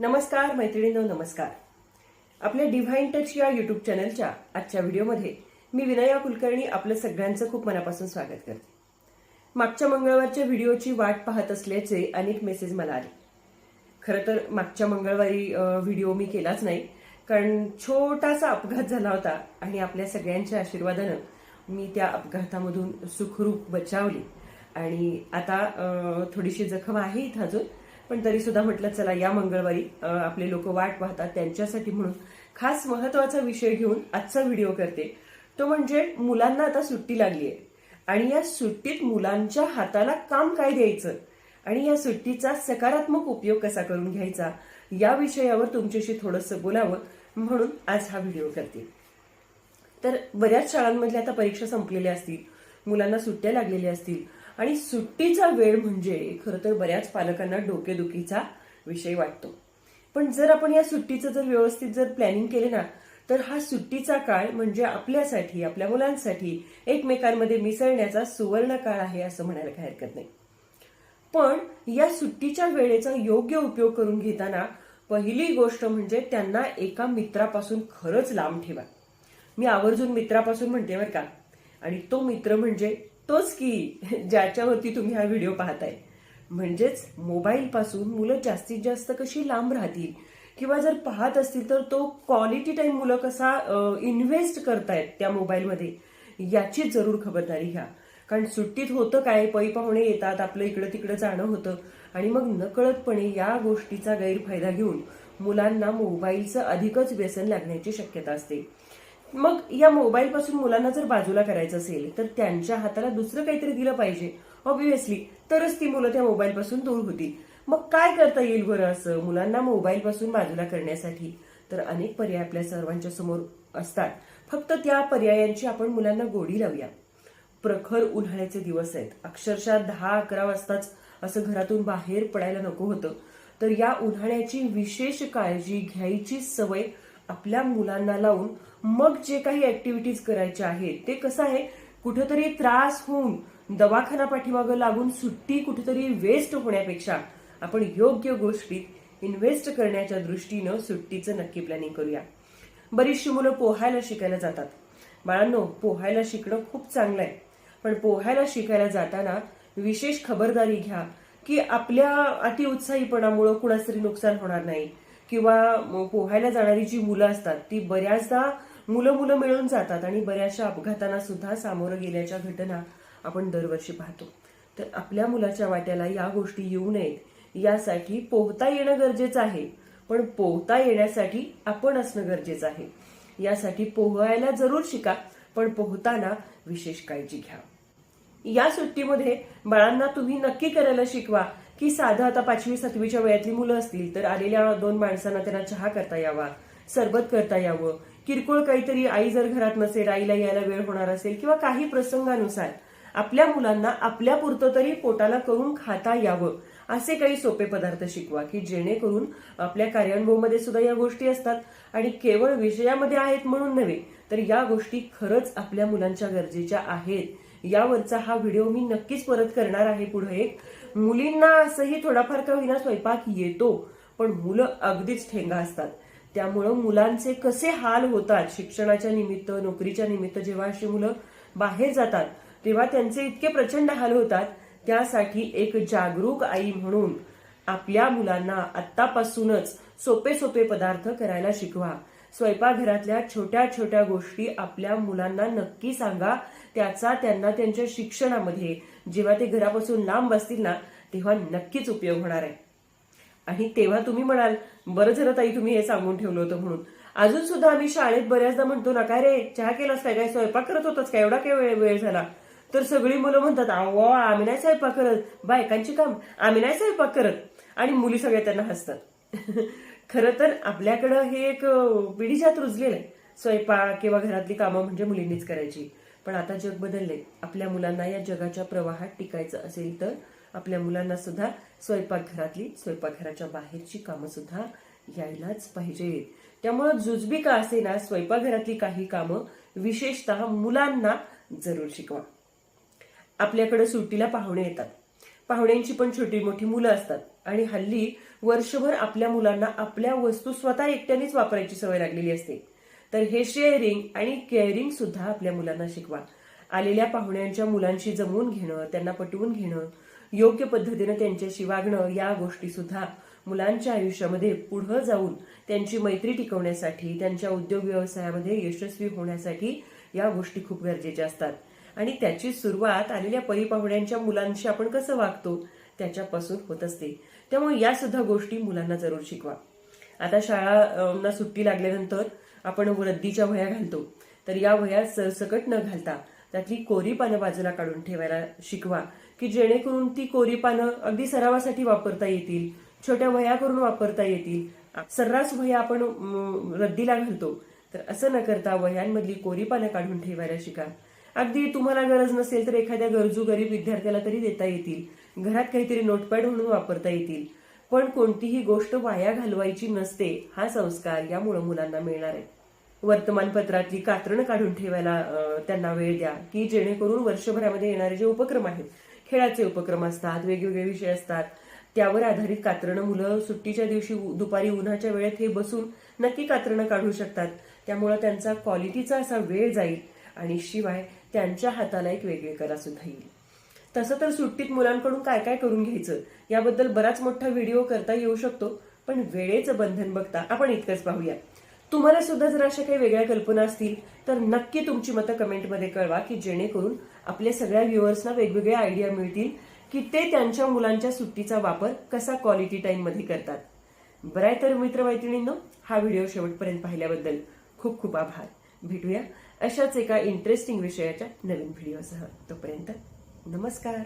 नमस्कार मैत्रिणींनो नमस्कार. आपल्या डिव्हाइन टच या युट्यूब चॅनलच्या आजच्या व्हिडिओमध्ये मी विनया कुलकर्णी आपलं सगळ्यांचं खूप मनापासून स्वागत करते. मागच्या मंगळवारच्या व्हिडिओची वाट पाहत असल्याचे अनेक मेसेज मला आले. खरं तर मागच्या मंगळवारी व्हिडिओ मी केलाच नाही कारण छोटासा अपघात झाला होता आणि आपल्या सगळ्यांच्या आशीर्वादानं मी त्या अपघातामधून सुखरूप बचावली. आणि आता थोडीशी जखम आहे इथं अजून पण तरी सुद्धा म्हटलं चला या मंगळवारी आपले लोक वाट पाहतात त्यांच्यासाठी म्हणून. खास महत्त्वाचा विषय घेऊन आजचा व्हिडिओ करते. तो म्हणजे मुलांना आता सुट्टी लागली आहे आणि या सुट्टीत मुलांच्या हाताला काम काय द्यायचं? आणि या सुट्टीचा सकारात्मक उपयोग कसा करून घ्यायचा? या विषयावर तुमच्याशी थोडंसं बोलावं म्हणून आज हा व्हिडिओ करते. तर बऱ्याच शाळांमधल्या आता परीक्षा संपलेल्या असतील मुलांना सुट्ट्या लागलेल्या असतील आणि सुट्टीचा वेळ म्हणजे खरं तर बऱ्याच पालकांना डोकेदुखीचा विषय वाटतो. पण जर आपण या सुट्टीचं जर व्यवस्थित जर प्लॅनिंग केले ना तर हा सुट्टीचा काळ म्हणजे आपल्यासाठी आपल्या मुलांसाठी एकमेकांमध्ये मिसळण्याचा सुवर्ण काळ आहे असं म्हणायला काही हरकत नाही. पण या सुट्टीच्या वेळेचा योग्य उपयोग करून घेताना पहिली गोष्ट म्हणजे त्यांना एका मित्रापासून खरंच लांब ठेवा. मी आवर्जून मित्रापासून म्हणते बरं का. आणि तो मित्र म्हणजे तोच की ज्याच्यावरती तुम्ही हा व्हिडिओ पाहताय. म्हणजेच मोबाईलपासून मुलं जास्तीत जास्त कशी लांब राहतील? किंवा जर पाहत असतील तर तो क्वालिटी टाईम मुलं कसा इन्व्हेस्ट करतायत त्या मोबाईलमध्ये? याची जरूर खबरदारी घ्या. कारण सुट्टीत होतं काय पै पाहुणे येतात आपलं इकडं तिकडं जाणं होतं. आणि मग नकळतपणे या गोष्टीचा गैरफायदा घेऊन मुलांना मोबाईलचं अधिकच व्यसन लागण्याची शक्यता असते. मग या मोबाईलपासून मुलांना जर बाजूला करायचं असेल तर त्यांच्या हाताला दुसरं काहीतरी दिलं पाहिजे. ऑब्विसली तरच ती मुलं त्या मोबाईलपासून दूर होतील. मग काय करता येईल बरं असं मुलांना मोबाईलपासून बाजूला करण्यासाठी? तर अनेक पर्याय आपल्या सर्वांच्या समोर असतात. फक्त त्या पर्यायांची आपण मुलांना गोडी लावूया. प्रखर उन्हाळ्याचे दिवस आहेत. अक्षरशः दहा अकरा वाजताच असं घरातून बाहेर पडायला नको होतं. तर या उन्हाळ्याची विशेष काळजी घ्यायची सवय आपल्या मुलांना लावून मग जे काही ऍक्टिव्हिटीज करायच्या आहेत ते कसं आहे? कुठेतरी त्रास होऊन दवाखाना पाठीमागं लागून सुट्टी कुठेतरी वेस्ट होण्यापेक्षा आपण योग्य गोष्टीत इन्व्हेस्ट करण्याच्या दृष्टीनं सुट्टीचं नक्की प्लॅनिंग करूया. बरीचशी मुलं पोहायला शिकायला जातात. बाळांनो पोहायला शिकणं खूप चांगलं आहे. पण पोहायला शिकायला जाताना विशेष खबरदारी घ्या की आपल्या अतिउत्साहीपणामुळं कुणाच तरी नुकसान होणार नाही. किंवा पोहायला जाणारी जी मुलं असतात ती बऱ्याचदा मुलं मुलं मिळून जातात आणि बऱ्याचशा अपघातांना सुद्धा सामोरं गेल्याच्या घटना आपण दरवर्षी पाहतो. तर आपल्या मुलाच्या वाट्याला या गोष्टी येऊ नयेत. यासाठी पोहता येणं गरजेचं आहे पण पोहता येण्यासाठी आपण असणं गरजेचं आहे. यासाठी पोहायला जरूर शिका पण पोहताना विशेष काळजी घ्या. या सुट्टीमध्ये बाळांना तुम्ही नक्की करायला शिकवा. की साधं आता पाचवी सातवीच्या वयातली मुलं असतील तर आलेल्या दोन माणसांना त्यांना चहा करता यावा सरबत करता यावं. किरकोळ काहीतरी आई जर घरात नसेल आईला यायला वेळ होणार असेल किंवा काही प्रसंगानुसार आपल्या मुलांना आपल्या पुरतं तरी पोटाला करून खाता यावं. असे काही सोपे पदार्थ शिकवा की जेणेकरून आपल्या कार्यानुभवमध्ये सुद्धा या गोष्टी असतात. आणि केवळ विषयामध्ये आहेत म्हणून नव्हे तर या गोष्टी खरंच आपल्या मुलांच्या गरजेच्या आहेत. यावरचा हा व्हिडिओ मी नक्कीच परत करणार आहे पुढे. एक मुलींना असंही थोडाफार का होईना स्वयंपाक येतो पण मुलं अगदीच ठेंगा असतात. त्यामुळं मुलांचे कसे हाल होतात शिक्षणाच्या निमित्त नोकरीच्या निमित्त जेव्हा अशी मुलं बाहेर जातात तेव्हा त्यांचे इतके प्रचंड हाल होतात त्यासाठी एक जागरूक आई म्हणून आपल्या मुलांना आत्तापासूनच सोपे सोपे पदार्थ करायला शिकवा. स्वयंपाकघरातल्या छोट्या छोट्या गोष्टी आपल्या मुलांना नक्की सांगा त्याचा त्यांना त्यांच्या शिक्षणामध्ये जेव्हा ते घरापासून लांब असतील ना तेव्हा नक्कीच उपयोग होणार आहे. आणि तेव्हा तुम्ही म्हणाल बरं झालं ताई तुम्ही हे सांगून ठेवलं होतं म्हणून. अजून सुद्धा आम्ही शाळेत बऱ्याचदा म्हणतो ना काय रे चहा केलास काय? काय स्वयंपाक करत होतास काय? एवढा काय वेळ वेळ झाला? तर सगळी मुलं म्हणतात अहो आम्ही नाही स्वयंपाक करत. बायकांची काम. आम्ही नाही स्वयंपाक करत. आणि मुली सगळ्या त्यांना हसतात. खरं तर आपल्याकडं हे एक पिढीजात रुजलेलं आहे. स्वयंपाक किंवा घरातली कामं म्हणजे मुलींनीच करायची. पण आता जग बदलले. आपल्या मुलांना या जगाच्या प्रवाहात टिकायचं असेल तर आपल्या मुलांना सुद्धा स्वयंपाकघरातली स्वयंपाकघराच्या बाहेरची कामं सुद्धा यायलाच पाहिजे. त्यामुळं जुजबी का असे ना स्वयंपाकघरातली काही कामं विशेषतः मुलांना जरूर शिकवा. आपल्याकडे सुट्टीला पाहुणे येतात. पाहुण्यांची पण छोटी मोठी मुलं असतात. आणि हल्ली वर्षभर आपल्या मुलांना आपल्या वस्तू स्वतः एकट्यानेच वापरायची सवय लागलेली असते. तर हे शेअरिंग आणि केअरिंग सुद्धा आपल्या मुलांना शिकवा. आलेल्या पाहुण्यांच्या मुलांशी जमवून घेणं त्यांना पटवून घेणं योग्य पद्धतीनं त्यांच्याशी वागणं या गोष्टी सुद्धा मुलांच्या आयुष्यामध्ये पुढं जाऊन त्यांची मैत्री टिकवण्यासाठी त्यांच्या उद्योग व्यवसायामध्ये यशस्वी होण्यासाठी या गोष्टी खूप गरजेच्या असतात. आणि त्याची सुरुवात आलेल्या परिपाहुण्यांच्या मुलांशी आपण कसं वागतो त्याच्यापासून होत असते. त्यामुळे या सुद्धा गोष्टी मुलांना जरूर शिकवा. आता शाळांना सुट्टी लागल्यानंतर आपण रद्दीच्या वह्या घालतो. तर या वह्या सरसकट न घालता त्यातली कोरी पानं बाजूला काढून ठेवायला शिकवा की जेणेकरून ती कोरी पानं अगदी सरावासाठी वापरता येतील छोट्या वह्या करून वापरता येतील. सर्रास वह्या आपण रद्दीला घालतो. तर असं न करता वह्यांमधली कोरी पानं काढून ठेवायला शिका. अगदी तुम्हाला गरज नसेल तर एखाद्या गरजू गरीब विद्यार्थ्याला तरी देता येतील. घरात काहीतरी नोटपॅड म्हणून वापरता येतील. पण कोणतीही गोष्ट वाया घालवायची नसते हा संस्कार यामुळे मुलांना मिळणार आहे. वर्तमानपत्रातली कात्रणं काढून ठेवायला त्यांना वेळ द्या. की जेणेकरून वर्षभरामध्ये येणारे जे उपक्रम आहेत खेळाचे उपक्रम असतात वेगवेगळे विषय असतात त्यावर आधारित कात्रणं मुलं सुट्टीच्या दिवशी दुपारी उन्हाच्या वेळेत हे बसून नक्की कात्रणं काढू शकतात. त्यामुळं त्यांचा क्वालिटीचा असा वेळ जाईल आणि शिवाय त्यांच्या हाताला एक वेगळी कला सुद्धा येईल. तसं तर सुट्टीत मुलांकडून काय काय करून घ्यायचं याबद्दल बराच मोठा व्हिडिओ करता येऊ शकतो पण वेळेचं बंधन बघता आपण इतकंच पाहूया. तुम्हाला सुद्धा जर अशा काही वेगळ्या कल्पना असतील तर नक्की तुमची मतं कमेंटमध्ये कळवा की जेणेकरून आपल्या सगळ्या व्ह्युअर्सना वेगवेगळ्या आयडिया मिळतील की ते त्यांच्या मुलांच्या सुट्टीचा वापर कसा क्वालिटी टाईममध्ये करतात. बरं आहे तर मित्रमैत्रिणींनो हा व्हिडिओ शेवटपर्यंत पाहिल्याबद्दल खूप खूप आभार. भेटूया अशाच एका इंटरेस्टिंग विषयाच्या नवीन व्हिडिओसह. तोपर्यंत नमस्कार.